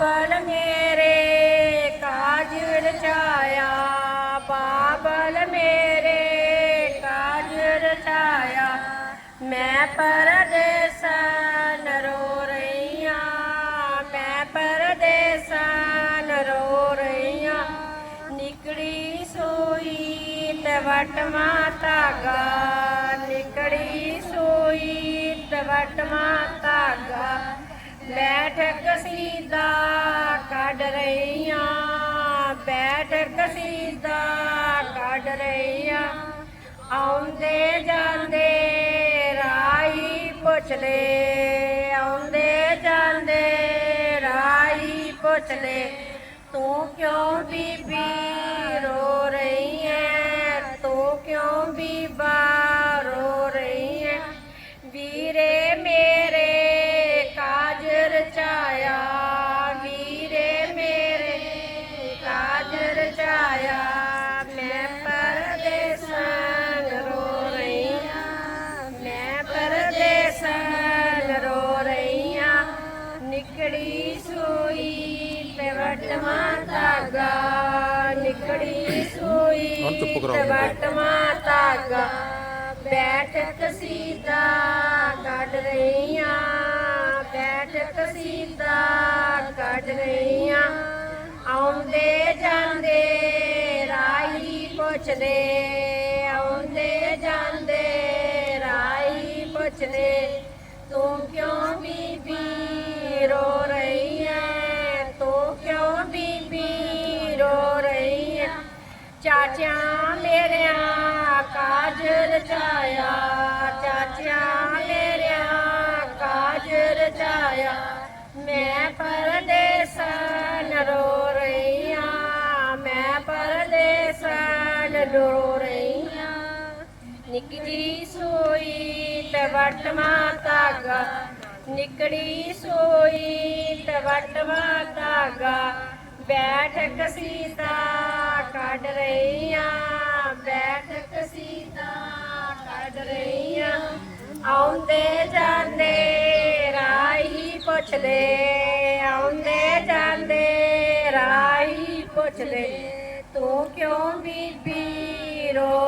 ਬਾਬਲ ਮੇਰੇ ਕਾਜ ਰਚਾਇਆ ਬਾਬਲ ਮੇਰੇ ਕਾਜ ਰਚਾਇਆ ਮੈਂ ਪਰਦੇਸਾਂ ਰੋ ਰਹੀਆਂ, ਮੈਂ ਪਰਦੇਸਾਂ ਰੋ ਰਹੀਆਂ। ਨਿਕੜੀ ਸੋਈ ਤੇ ਵਟ ਮਾਤਾ ਗਾ। ਨਿਕੜੀ ਸੋਈ ਤੇ ਵਟ ਮਾਤਾ ਗਾ। ਬੈਠ ਕਸੀਦਾ ਕੱਢ ਰਹੀਆਂ ਬੈਠ ਕਸੀਦਾ ਕੱਢ ਰਹੀਆਂ। ਆਉਂਦੇ ਜਾਂਦੇ ਰਾਈ ਪੁੱਛਦੇ ਆਉਂਦੇ ਜਾਂਦੇ ਰਾਈ ਪੁੱਛਦੇ ਤੂੰ ਕਿਉਂ ਬੀਬੀ ਸੂਈ ਤੇ ਵਟਵਾ ਧਾਗਾ ਨਿਕੜੀ ਸੂਈ ਹੁਣ ਚੁੱਪ ਕਰਾਓ ਤੇ ਮੁੰਡੇ। ਵਟਵਾ ਧਾਗਾ ਬੈਠ ਕਸੀਦਾ ਕੱਢ ਰਹੀਆਂ ਬੈਠ ਕਸੀਦਾ ਕੱਢ ਰਹੀਆਂ ਆਉਂਦੇ ਜਾਂਦੇ ਰਾਹੀ ਪੁੱਛਦੇ ਆਉਂਦੇ ਜਾਂਦੇ ਰਾਹੀ ਪੁੱਛਦੇ ਤੂੰ ਚਾਚਿਆਂ ਮੇਰਿਆਂ ਕਾਜ ਰਚਾਇਆ, ਚਾਚਿਆਂ ਮੇਰਿਆਂ ਕਾਜ ਰਚਾਇਆ। ਮੈਂ ਪਰਦੇਸਨ ਰੋ ਰਹੀ ਆਂ ਮੈਂ ਪਰਦੇਸਨ ਰੋ ਰਹੀ ਆਂ ਨਿਕੜੀ ਸੋਈ ਤੇ ਵਟਵਾ ਧਾਗਾ ਨਿਕੜੀ ਸੋਈ ਤੇ ਵਟਵਾ ਧਾਗਾ ਬੈਠ ਕਸੀਦਾ ਕੱਢ ਰਹੀਆਂ, ਬੈਠ ਕਸੀਦਾ ਕੱਢ ਰਹੀਆਂ। ਆਉਂਦੇ ਜਾਂਦੇ ਰਾਹੀ ਪੁੱਛਦੇ ਆਉਂਦੇ ਜਾਂਦੇ ਰਾਹੀ ਪੁੱਛਦੇ ਤੂੰ ਕਿਉਂ ਬੀਬੀ ਰੋ